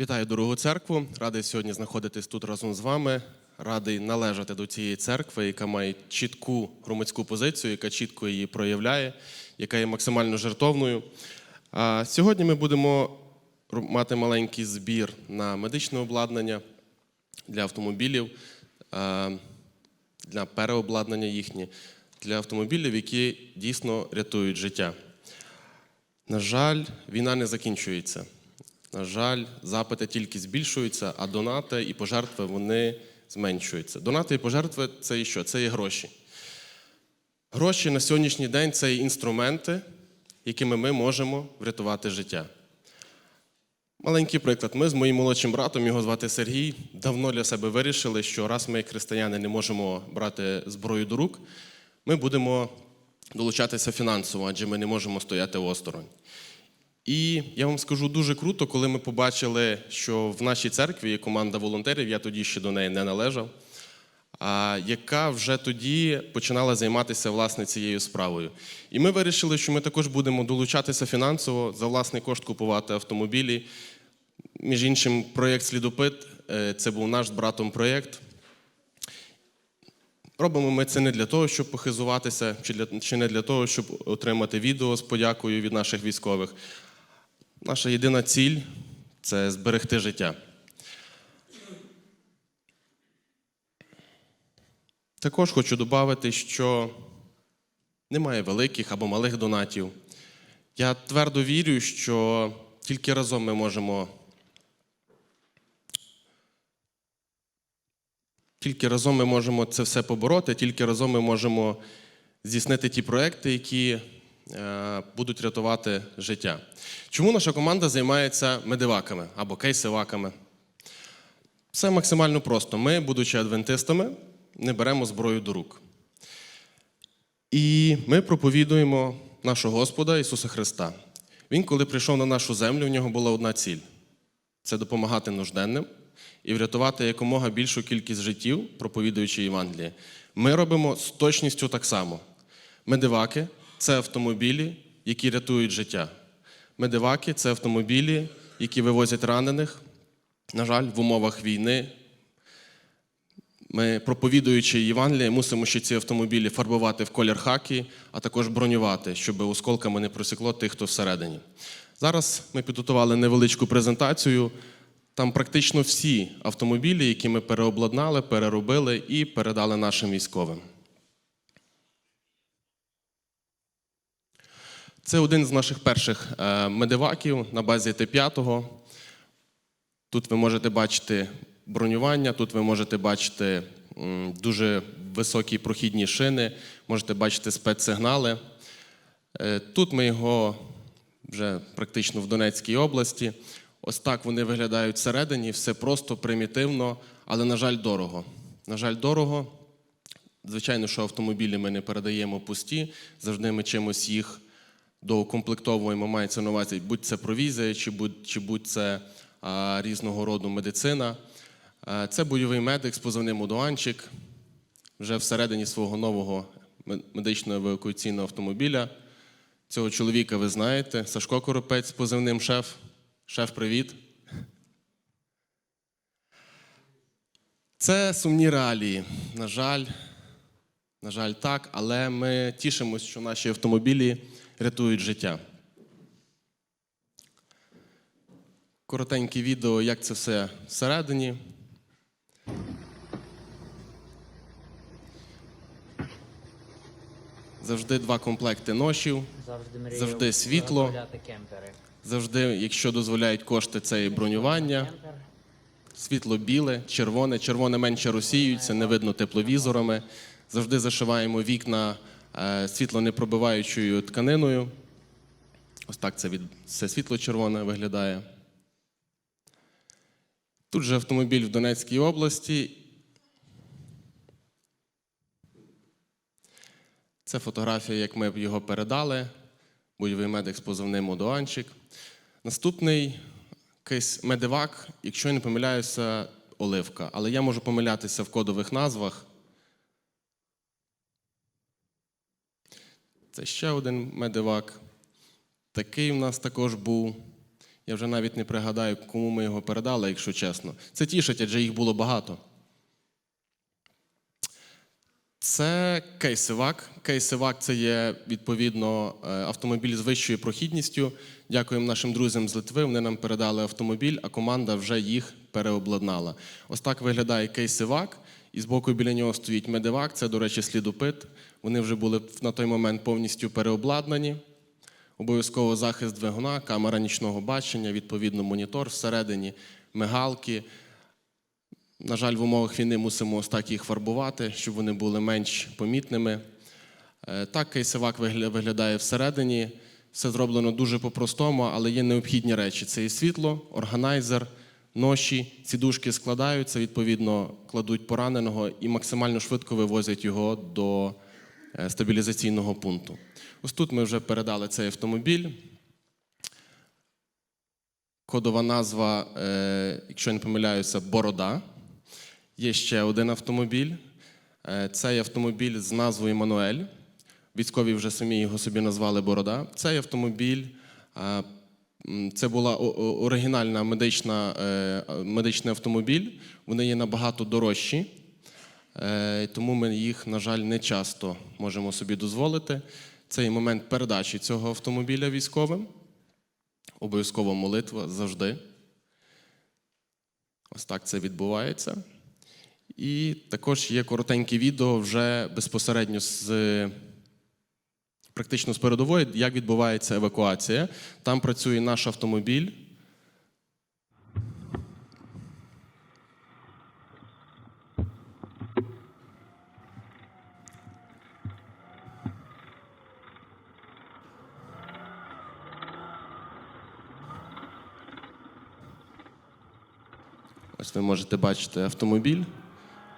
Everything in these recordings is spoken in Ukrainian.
Вітаю дорогу церкву. Радий сьогодні знаходитись тут разом з вами. Радий належати до цієї церкви, яка має чітку громадську позицію, яка чітко її проявляє, яка є максимально жертовною. А сьогодні ми будемо мати маленький збір на медичне обладнання для автомобілів, для переобладнання їхні, для автомобілів, які дійсно рятують життя. На жаль, війна не закінчується. На жаль, запити тільки збільшуються, а донати і пожертви вони зменшуються. Донати і пожертви це і що? Це є гроші. Гроші на сьогоднішній день це є інструменти, якими ми можемо врятувати життя. Маленький приклад. Ми з моїм молодшим братом, його звати Сергій, давно для себе вирішили, що раз ми, як християни, не можемо брати зброю до рук, ми будемо долучатися фінансово, адже ми не можемо стояти осторонь. І я вам скажу дуже круто, коли ми побачили, що в нашій церкві є команда волонтерів, я тоді ще до неї не належав, яка вже тоді починала займатися власне цією справою. І ми вирішили, що ми також будемо долучатися фінансово за власний кошт купувати автомобілі. Між іншим, проєкт Слідопит е, це був наш з братом проєкт. Робимо ми це не для того, щоб похизуватися, чи, для, чи не для того, щоб отримати відео з подякою від наших військових. Наша єдина ціль це зберегти життя. Також хочу додати, що немає великих або малих донатів. Я твердо вірю, що тільки разом ми можемо. Тільки разом ми можемо це все побороти, тільки разом ми можемо здійснити ті проекти, які будуть рятувати життя. Чому наша команда займається медиваками або кейсиваками? Все максимально просто. Ми, будучи адвентистами, не беремо зброю до рук. І ми проповідуємо нашого Господа Ісуса Христа. Він, коли прийшов на нашу землю, в нього була одна ціль це допомагати нужденним і врятувати якомога більшу кількість життів, проповідуючи Євангеліє. Ми робимо з точністю так само. Медиваки це автомобілі, які рятують життя. Медиваки це автомобілі, які вивозять ранених. На жаль, в умовах війни ми, проповідуючи Євангеліє, мусимо ще ці автомобілі фарбувати в колір хакі, а також бронювати, щоб осколками не просікло тих, хто всередині. Зараз ми підготували невеличку презентацію. Там практично всі автомобілі, які ми переобладнали, переробили і передали нашим військовим. Це один з наших перших е, медиваків на базі Т-5. Тут ви можете бачити бронювання, тут ви можете бачити дуже високі прохідні шини, можете бачити спецсигнали. Е, Тут ми його вже практично в Донецькій області. Ось так вони виглядають всередині, все просто, примітивно, але, на жаль, дорого. На жаль, дорого. Звичайно, що автомобілі ми не передаємо пусті, завжди ми чимось їх доукомплектовуємо, мається на увазі, будь це провізія, чи будь, чи будь це а, різного роду медицина. Е, Це бойовий медик з позивним Удуанчик, вже всередині свого нового ме- медичного евакуаційного автомобіля. Цього чоловіка ви знаєте, Сашко Коропець з позивним шеф. Шеф, привіт. Це сумні реалії. На жаль, на жаль, так, але ми тішимося, що наші автомобілі рятують життя. Коротеньке відео, як це все всередині. Завжди два комплекти ношів. Завжди Завжди світло. Завжди, якщо дозволяють кошти, це і бронювання. Світло біле, червоне. Червоне менше розсіюється, не видно тепловізорами. Завжди зашиваємо вікна світлонепробиваючою тканиною. Ось так це, від, це світло червоне виглядає. Тут же автомобіль в Донецькій області. Це фотографія, як ми його передали. Бойовий медик з позивним Одуанчик. Наступний кейс медивак, якщо я не помиляюся, оливка. Але я можу помилятися в кодових назвах. Це ще один медивак. Такий в нас також був. Я вже навіть не пригадаю, кому ми його передали, якщо чесно. Це тішить, адже їх було багато. Це кейсивак. Кейсивак це є відповідно е, автомобіль з вищою прохідністю. Дякуємо нашим друзям з Литви. Вони нам передали автомобіль, а команда вже їх переобладнала. Ось так виглядає кейсивак. І збоку біля нього стоїть медивак. Це, до речі, слідопит. Вони вже були на той момент повністю переобладнані. Обов'язково захист двигуна, камера нічного бачення, відповідно монітор всередині, мигалки. На жаль, в умовах війни мусимо ось так їх фарбувати, щоб вони були менш помітними. Е, Так кейсивак вигля- виглядає всередині. Все зроблено дуже по-простому, але є необхідні речі: це і світло, органайзер, ноші. Ці дужки складаються, відповідно, кладуть пораненого і максимально швидко вивозять його до е, стабілізаційного пункту. Ось тут ми вже передали цей автомобіль. Кодова назва, е, якщо я не помиляюся, Борода. Є ще один автомобіль. Е, Цей автомобіль з назвою Мануель. Військові вже самі його собі назвали Борода. Цей автомобіль це була оригінальна медична, е, медичний автомобіль. Вони є набагато дорожчі, е, тому ми їх, на жаль, не часто можемо собі дозволити. Це є момент передачі цього автомобіля військовим. Обов'язкова молитва завжди. Ось так це відбувається. І також є коротеньке відео вже безпосередньо з практично з передової, як відбувається евакуація. Там працює наш автомобіль. Ось ви можете бачити автомобіль,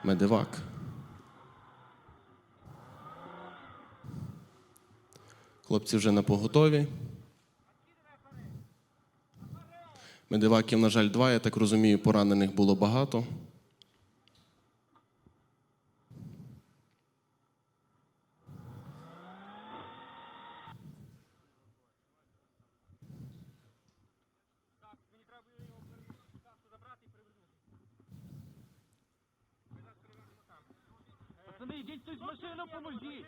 медивак. Хлопці вже на поготові. Медиваків, на жаль, два. Я так розумію, поранених було багато. Пацани, йдіть хтось в машину, поможіть!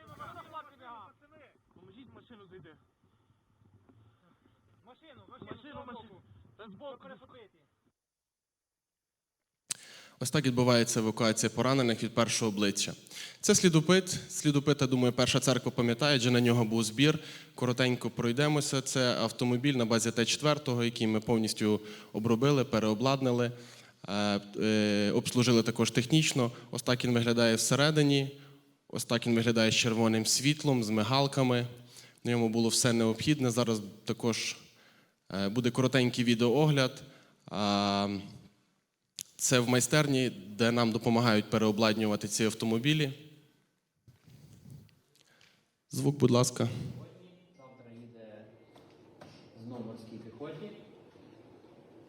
Поможіть в машину зайти. Машину, машину, Машину. Та збоку. Ось так відбувається евакуація поранених від першого обличчя. Це слідопит. Слідопит, я думаю, перша церква пам'ятає, адже на нього був збір. Коротенько пройдемося. Це автомобіль на базі Т-4, який ми повністю обробили, переобладнали, е, е, обслужили також технічно. Ось так він виглядає всередині. Ось так він виглядає з червоним світлом, з мигалками. На ньому було все необхідне. Зараз також буде коротенький відеоогляд. Це в майстерні, де нам допомагають переобладнювати ці автомобілі. Звук, будь ласка. Завтра їде знову морській піхоті.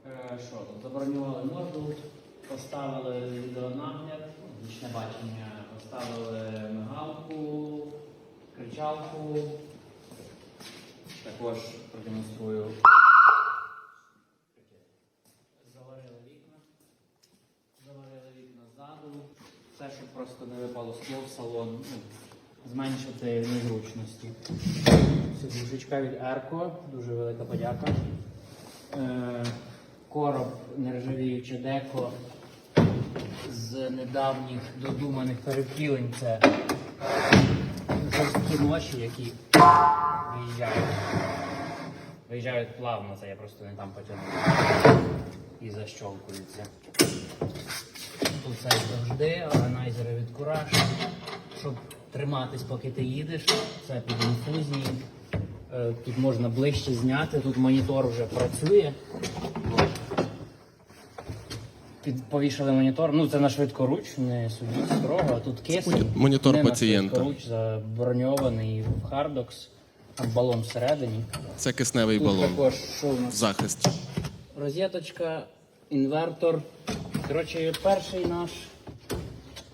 Е, Що? Забронювали морду, поставили відеонагляд, нічне бачення, поставили мигалку, кричалку. Також продемонструю. Заварили вікна. Заварили вікна ззаду. Все, щоб просто не випало скло в салон. Ну, зменшити незручності. Сидушечка від Ерко, дуже велика подяка. Е, короб нержавіюче деко з недавніх додуманих перевтілень. Це жорсткі ноші, які виїжджають. Виїжджають плавно, це я просто не там потягнув. І защолкуються. Тут як завжди, органайзери від кураж, щоб триматись, поки ти їдеш. Це під інфузії. Е, Тут можна ближче зняти, тут монітор вже працює. Під, повішали монітор. Ну це на швидкоруч, не судіть строго, а тут кисень. Монітор не пацієнта. На швидкоруч заброньований в Хардокс, там балон всередині. Це кисневий Тут балон також що у нас? захист. Розеточка, інвертор. Коротше, перший наш,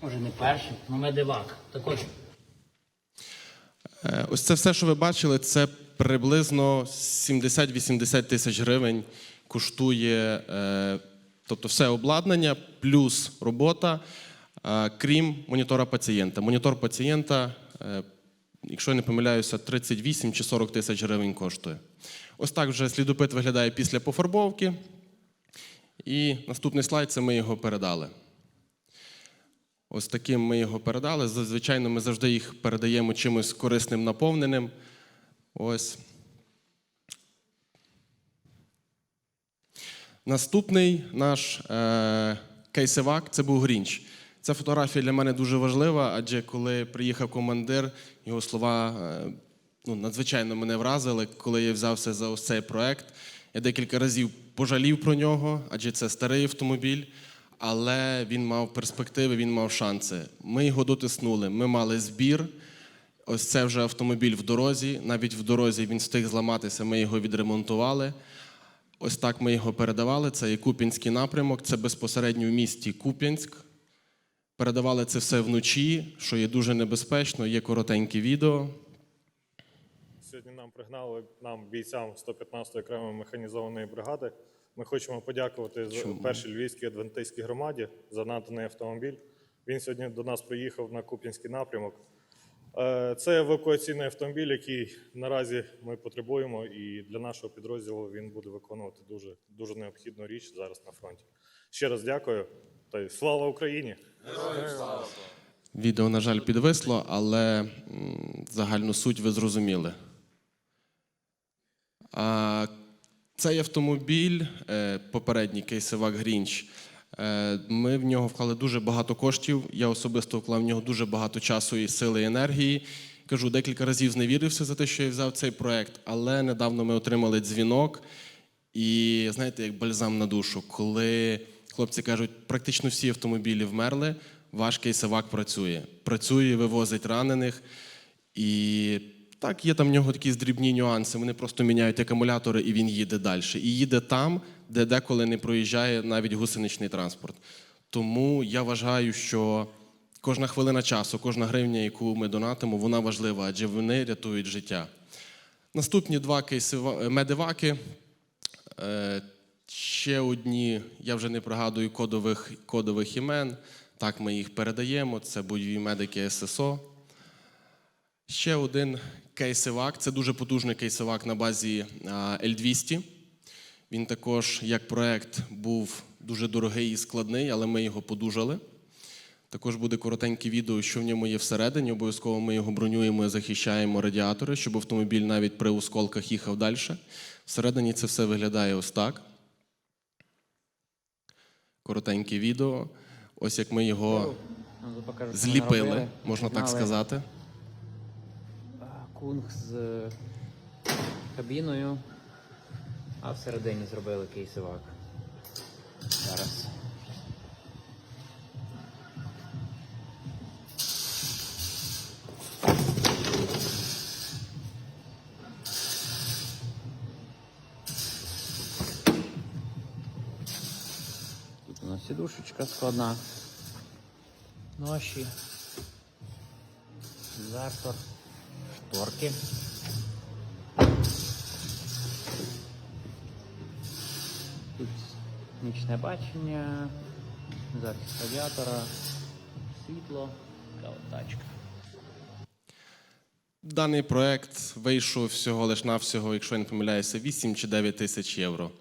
може не перший, але медивак. Також Е, Ось це все, що ви бачили, це приблизно 70-80 тисяч гривень коштує е, тобто все обладнання плюс робота, е, крім монітора пацієнта. Монітор пацієнта, якщо я не помиляюся, 38 чи 40 тисяч гривень коштує. Ось так вже слідопит виглядає після пофарбовки. І наступний слайд це ми його передали. Ось таким ми його передали. Звичайно, ми завжди їх передаємо чимось корисним наповненим. Ось. Наступний наш е, кейсивак це був Грінч. Ця фотографія для мене дуже важлива, адже коли приїхав командир, його слова е, ну, надзвичайно мене вразили, коли я взявся за ось цей проект. Я декілька разів пожалів про нього, адже це старий автомобіль, але він мав перспективи, він мав шанси. Ми його дотиснули, ми мали збір. Ось це вже автомобіль в дорозі. Навіть в дорозі він встиг зламатися, ми його відремонтували. Ось так ми його передавали. Це є Куп'янський напрямок, це безпосередньо в місті Куп'янськ. Передавали це все вночі, що є дуже небезпечно. Є коротеньке відео. Сьогодні нам пригнали нам бійцям 115-ї окремої механізованої бригади. Ми хочемо подякувати з- першій львівській адвентистській громаді за наданий автомобіль. Він сьогодні до нас приїхав на Куп'янський напрямок. Е, Це евакуаційний автомобіль, який наразі ми потребуємо, і для нашого підрозділу він буде виконувати дуже, дуже необхідну річ зараз на фронті. Ще раз дякую та й слава Україні! Відео, на жаль, підвисло, але загальну суть ви зрозуміли. А, цей автомобіль, е, попередній кейсивак Грінч, е, ми в нього вклали дуже багато коштів. Я особисто вклав в нього дуже багато часу і сили і енергії. Кажу, декілька разів зневірився за те, що я взяв цей проект, але недавно ми отримали дзвінок. І знаєте, як бальзам на душу, коли хлопці кажуть, практично всі автомобілі вмерли, ваш кейсовак працює. Працює, вивозить ранених. І так, є там в нього якісь дрібні нюанси. Вони просто міняють акумулятори, і він їде далі. І їде там, де деколи не проїжджає навіть гусеничний транспорт. Тому я вважаю, що кожна хвилина часу, кожна гривня, яку ми донатимо, вона важлива, адже вони рятують життя. Наступні два кейси медиваки. Ще одні, я вже не пригадую кодових, кодових імен. Так, ми їх передаємо. Це бойові медики ССО. Ще один кейсивак. Це дуже потужний кейсивак на базі L200. Він також, як проект, був дуже дорогий і складний, але ми його подужали. Також буде коротеньке відео, що в ньому є всередині. Обов'язково ми його бронюємо і захищаємо радіатори, щоб автомобіль навіть при осколках їхав далі. Всередині це все виглядає ось так. Коротеньке відео. Ось як ми його Ну, ми зліпили, можна так сказати. Кунг з кабіною, а всередині зробили кейсивак. Зараз. Нас складна. Ноші. Зартор. Шторки. Тут нічне бачення, захист радіатора, світло, така тачка. Даний проект вийшов всього лиш навсього, якщо я не помиляюся, 8 чи 9 тисяч євро.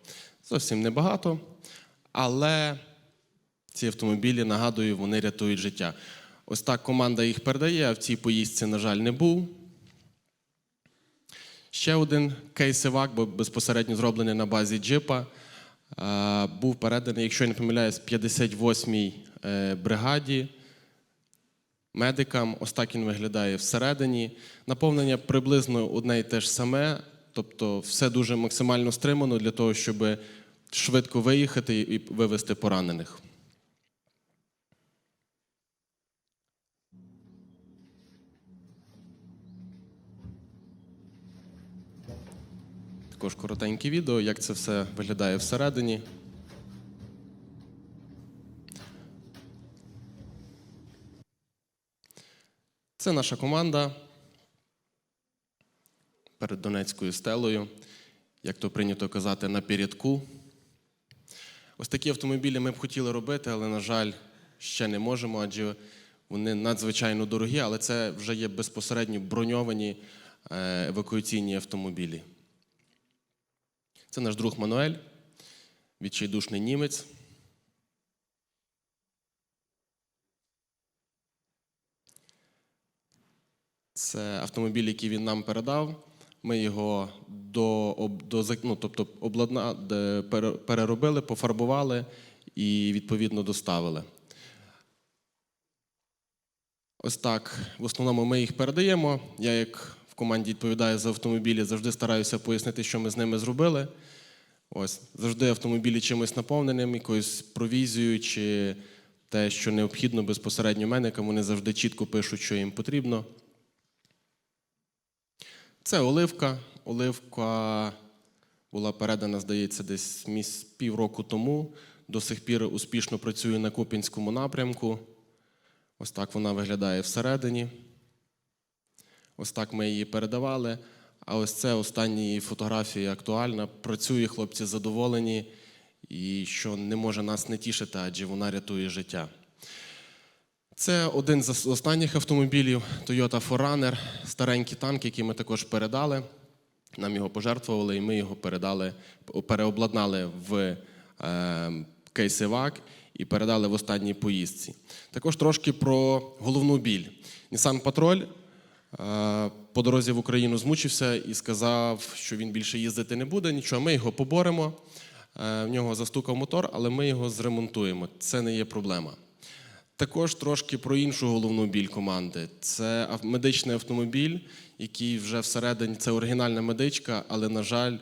Зовсім небагато, але ці автомобілі, нагадую, вони рятують життя. Ось так команда їх передає, а в цій поїздці, на жаль, не був. Ще один кейсивак, бо безпосередньо зроблений на базі джипа, був переданий, якщо я не помиляюсь, 58-й е, бригаді медикам. Ось так він виглядає всередині. Наповнення приблизно одне і те ж саме, тобто все дуже максимально стримано для того, щоб швидко виїхати і вивезти поранених. Також коротеньке відео, як це все виглядає всередині. Це наша команда перед Донецькою стелею, як то прийнято казати, на передку. Ось такі автомобілі ми б хотіли робити, але, на жаль, ще не можемо, адже вони надзвичайно дорогі, але це вже є безпосередньо броньовані е, евакуаційні автомобілі. Це наш друг Мануель, відчайдушний німець. Це автомобіль, який він нам передав. Ми його до, до, ну, тобто обладна, переробили, пофарбували і відповідно доставили. Ось так. В основному ми їх передаємо. Я, як команді відповідаю за автомобілі, завжди стараюся пояснити, що ми з ними зробили. Ось завжди автомобілі чимось наповненим, якоюсь провізією чи те, що необхідно безпосередньо меникам. Вони завжди чітко пишуть, що їм потрібно. Це оливка. Оливка була передана, здається, десь міс півроку тому. До сих пір успішно працює на Куп'янському напрямку. Ось так вона виглядає всередині. Ось так ми її передавали. А ось це останні фотографії актуальна. Працює хлопці задоволені, і що не може нас не тішити, адже вона рятує життя. Це один з останніх автомобілів Toyota 4Runner, старенький танк, який ми також передали. Нам його пожертвували, і ми його передали, переобладнали в е, кейс «Евак» і передали в останній поїздці. Також трошки про головну біль. Nissan Patrol по дорозі в Україну змучився і сказав, що він більше їздити не буде. Нічого, ми його поборемо. Е, В нього застукав мотор, але ми його зремонтуємо. Це не є проблема. Також трошки про іншу головну біль команди. Це медичний автомобіль, який вже всередині це оригінальна медичка, але, на жаль,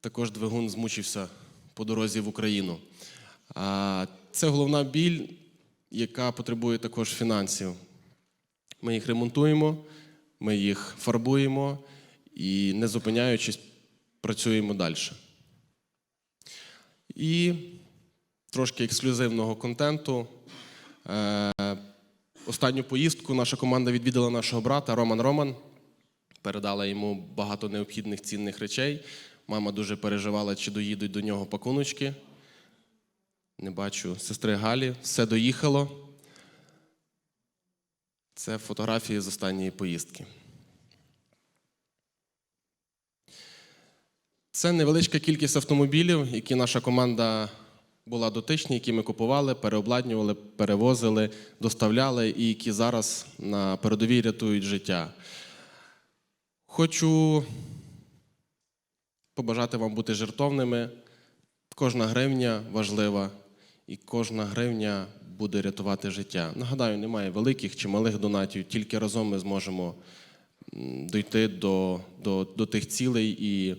також двигун змучився по дорозі в Україну. Це головна біль, яка потребує також фінансів. Ми їх ремонтуємо, ми їх фарбуємо і, не зупиняючись, працюємо далі. І трошки ексклюзивного контенту. Е, Останню поїздку наша команда відвідала нашого брата Роман Роман. Передала йому багато необхідних цінних речей. Мама дуже переживала, чи доїдуть до нього пакуночки. Не бачу сестри Галі. Все доїхало. Це фотографії з останньої поїздки. Це невеличка кількість автомобілів, які наша команда була дотичні, які ми купували, переобладнювали, перевозили, доставляли і які зараз на передовій рятують життя. Хочу побажати вам бути жертовними. Кожна гривня важлива, і кожна гривня буде рятувати життя. Нагадаю, немає великих чи малих донатів, тільки разом ми зможемо м, дойти до, до, до тих цілей і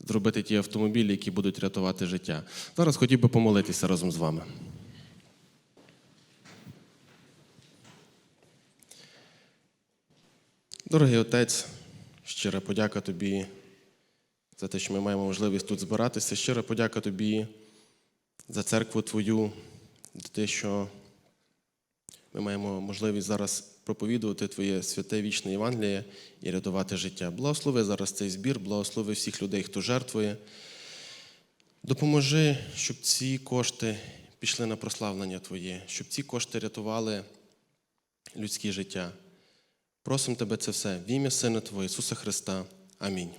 зробити ті автомобілі, які будуть рятувати життя. Зараз хотів би помолитися разом з вами. Дорогий отець, щира подяка тобі за те, що ми маємо можливість тут збиратися. Щира подяка тобі за церкву Твою, те, що ми маємо можливість зараз проповідувати Твоє святе вічне Євангеліє і рятувати життя. Благослови зараз цей збір, благослови всіх людей, хто жертвує. Допоможи, щоб ці кошти пішли на прославлення Твоє, щоб ці кошти рятували людське життя. Просимо Тебе це все в ім'я Сина Твого Ісуса Христа. Амінь.